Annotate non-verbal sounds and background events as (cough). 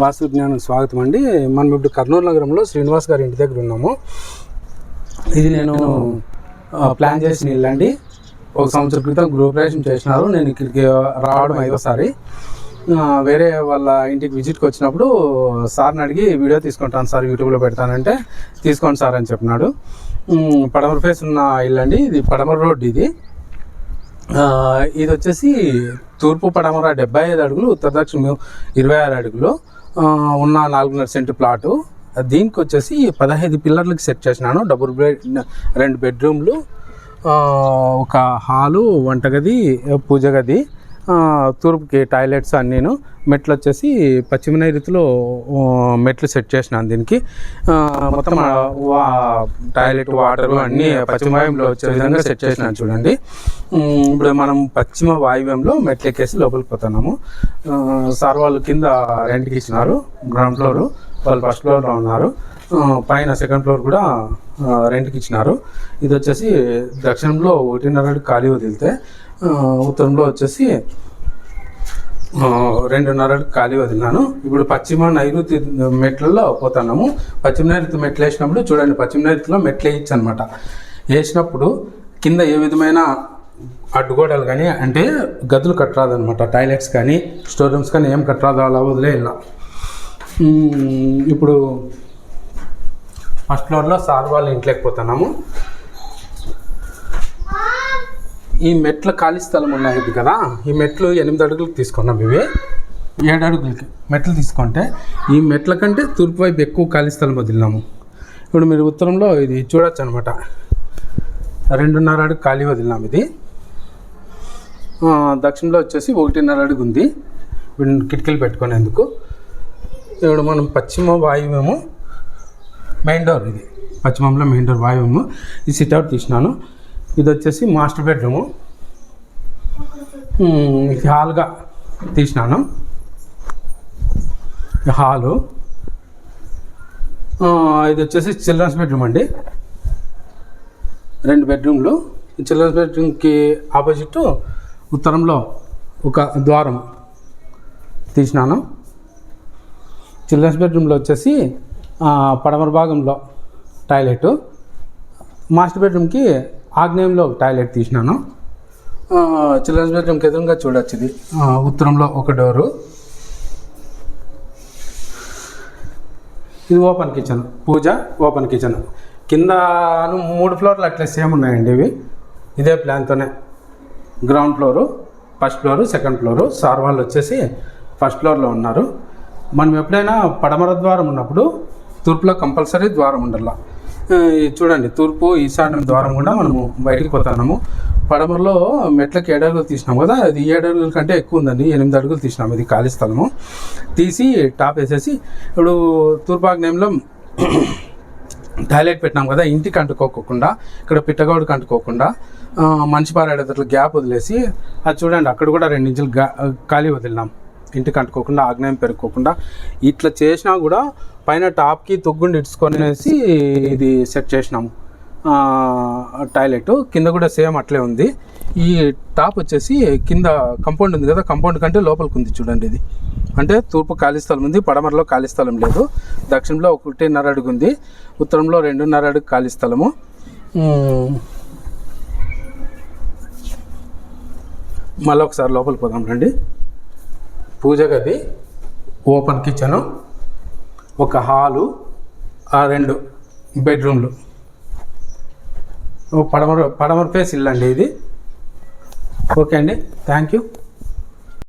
వాస్తు జ్ఞానం స్వాగతం అండి. మనం ఇప్పుడు కర్నూలు నగరంలో శ్రీనివాస్ గారి ఇంటి దగ్గర ఉన్నాము. ఇది నేను ప్లాన్ చేసిన ఇల్లు అండి. ఒక సంవత్సరం క్రితం గృహప్రవేశం చేసినారు. నేను ఇక్కడికి రావడం ఐదోసారి. వేరే వాళ్ళ ఇంటికి విజిట్కి వచ్చినప్పుడు సార్ని అడిగి వీడియో తీసుకుంటాను సార్ యూట్యూబ్లో పెడతానంటే తీసుకోండి సార్ అని చెప్పినాడు. పడమర ఫేస్ ఉన్న ఇల్లు అండి. ఇది పడమర రోడ్ ఇది. ఇది వచ్చేసి తూర్పు పడమర డెబ్బై ఐదు అడుగులు ఉత్తర దక్షిణ ఇరవై ఆరు అడుగులు. ఉన్న నాలుగున్నర సెంటు ప్లాటు. దీనికి వచ్చేసి పదహైదు పిల్లర్లకు సెట్ చేసినాను. డబుల్ బెడ్ రెండు బెడ్రూమ్లు ఒక హాలు వంటగది పూజ గది. తూర్పుకి టాయిలెట్స్ అన్నీను మెట్లు వచ్చేసి పశ్చిమ నైరుతిలో మెట్లు సెట్ చేసినాను దీనికి. మొత్తం టాయిలెట్ వాటర్ అన్నీ పశ్చిమ వాయువ్యంలో వచ్చే విధంగా సెట్ చేసినాను చూడండి. ఇప్పుడు మనం పశ్చిమ వాయువ్యంలో మెట్లు ఎక్కేసి లోపలికి పోతున్నాము. సార్ వాళ్ళు కింద రెంట్కి ఇచ్చినారు గ్రౌండ్ ఫ్లోర్. వాళ్ళు ఫస్ట్ ఫ్లోర్లో ఉన్నారు. పైన సెకండ్ ఫ్లోర్ కూడా రెంట్కి ఇచ్చినారు. ఇది వచ్చేసి దక్షిణంలో ఒకటిన్నర ఖాళీ వదిలితే ఉత్తరంలో వచ్చేసి రెండున్నర ఖాళీ వదిలినాను ఇప్పుడు పశ్చిమ నైరుతి మెట్లలో పోతున్నాము. పశ్చిమ నైరుతి మెట్లు వేసినప్పుడు చూడండి పశ్చిమ నైరుతిలో మెట్లు వేయచ్చు అనమాట వేసినప్పుడు కింద ఏ విధమైన అడ్డుగోడలు కానీ అంటే గదులు కట్టరాదనమాట టాయిలెట్స్ కానీ స్టోర్ రూమ్స్ కానీ ఏం కట్టరాదు అలా వదిలే ఇలా ఇప్పుడు ఫస్ట్ ఫ్లోర్లో సార్ వాళ్ళ ఇంట్లోకి పోతున్నాము. ఈ మెట్ల ఖాళీ స్థలం ఉన్నాయి కదా. ఈ మెట్లు ఎనిమిది అడుగులకు తీసుకున్నాం ఇవి. ఏడు అడుగులకి మెట్లు తీసుకుంటే ఈ మెట్ల కంటే తూర్పు వైపు ఎక్కువ ఖాళీ స్థలం వదిలినాము. ఇప్పుడు మీరు ఉత్తరంలో ఇది చూడొచ్చు అనమాట రెండున్నర అడుగు ఖాళీ వదిలినాం ఇది. దక్షిణలో దక్షిణంలో వచ్చేసి ఒకటిన్నర అడుగు ఉంది. కిటికీలు పెట్టుకునేందుకు. ఇప్పుడు మనం పశ్చిమ వాయువ్యము మెయిన్ డోర్ ఇది. పశ్చిమంలో మెయిన్ డోర్ వాయువ్యము ఇది సిట్అవుట్ తీసినాను. ఇది వచ్చేసి మాస్టర్ బెడ్రూము హాల్గా తీసినాను. హాలు ఇది వచ్చేసి చిల్డ్రన్స్ బెడ్రూమ్ అండి. రెండు బెడ్రూమ్లు చిల్డ్రన్స్ బెడ్రూమ్కి ఆపోజిట్ ఉత్తరంలో ఒక ద్వారం తీసినాను. చిల్డ్రన్స్ బెడ్రూమ్లో వచ్చేసి పడమర భాగంలో టాయిలెట్. మాస్టర్ బెడ్రూమ్కి ఆగ్నేయంలో ఒక టాయిలెట్ తీసినాను. చిల్డ్రన్స్ బెడ్రూమ్కి ఎదురుగా చూడొచ్చు ఇది ఉత్తరంలో ఒక డోరు. ఇది open kitchen. Puja open kitchen. కింద మూడు ఫ్లోర్లు అట్లా సేమ్ ఉన్నాయండి ఇవి. ఇదే ప్లాన్తోనే. Ground floor first floor second floor. Sir వాళ్ళు వచ్చేసి ఫస్ట్ ఫ్లోర్లో ఉన్నారు. మనం ఎప్పుడైనా పడమర ద్వారం ఉన్నప్పుడు తూర్పులో కంపల్సరీ ద్వారం ఉండాల. చూడండి తూర్పు ఈశాన్యం ద్వారం కూడా మనము బయటికి పోతున్నాము పడమరలో మెట్లకి ఏడు అడుగులు తీసినాం కదా అది ఏడు అడుగుల కంటే ఎక్కువ ఉందండి. ఎనిమిది అడుగులు తీసినాం. ఇది ఖాళీ స్థలము. తీసి టాప్ వేసేసి ఇప్పుడు తూర్పాగ్నేయంలో (clears throat) టాయిలెట్ పెట్టినాం కదా ఇంటికి అంటుకోకుండా ఇక్కడ పిట్టగోడుకు అంటుకోకుండా మంచి పారాడేటట్లు గ్యాప్ వదిలేసి అది చూడండి అక్కడ కూడా రెండు ఇంచులు గా ఖాళీ వదిలినాం. ఇంటికి అంటుకోకుండా ఆగ్నేయం పెరుక్కోకుండా ఇట్లా చేసినా కూడా పైన టాప్కి తొగ్గుండి ఇడ్చుకొనేసి ఇది సెట్ చేసినాము. టాయిలెట్ కింద కూడా సేమ్ అట్లే ఉంది. ఈ టాప్ వచ్చేసి కింద కంపౌండ్ ఉంది కదా కంపౌండ్ కంటే లోపలికి ఉంది చూడండి ఇది. అంటే తూర్పు ఖాళీ స్థలం ఉంది పడమరలో ఖాళీ స్థలం లేదు. దక్షిణంలో ఒకటిన్నర అడుగు ఉంది ఉత్తరంలో రెండున్నర అడుగు ఖాళీ స్థలము. మళ్ళీ ఒకసారి లోపలికి పోదాం రండి. పూజ గది ఓపెన్ కిచెను ఒక హాలు ఆ రెండు బెడ్రూమ్లు. పడమర పడమర ఫేస్ ఇల్లు అండి ఇది. ఓకే అండి. Thank you.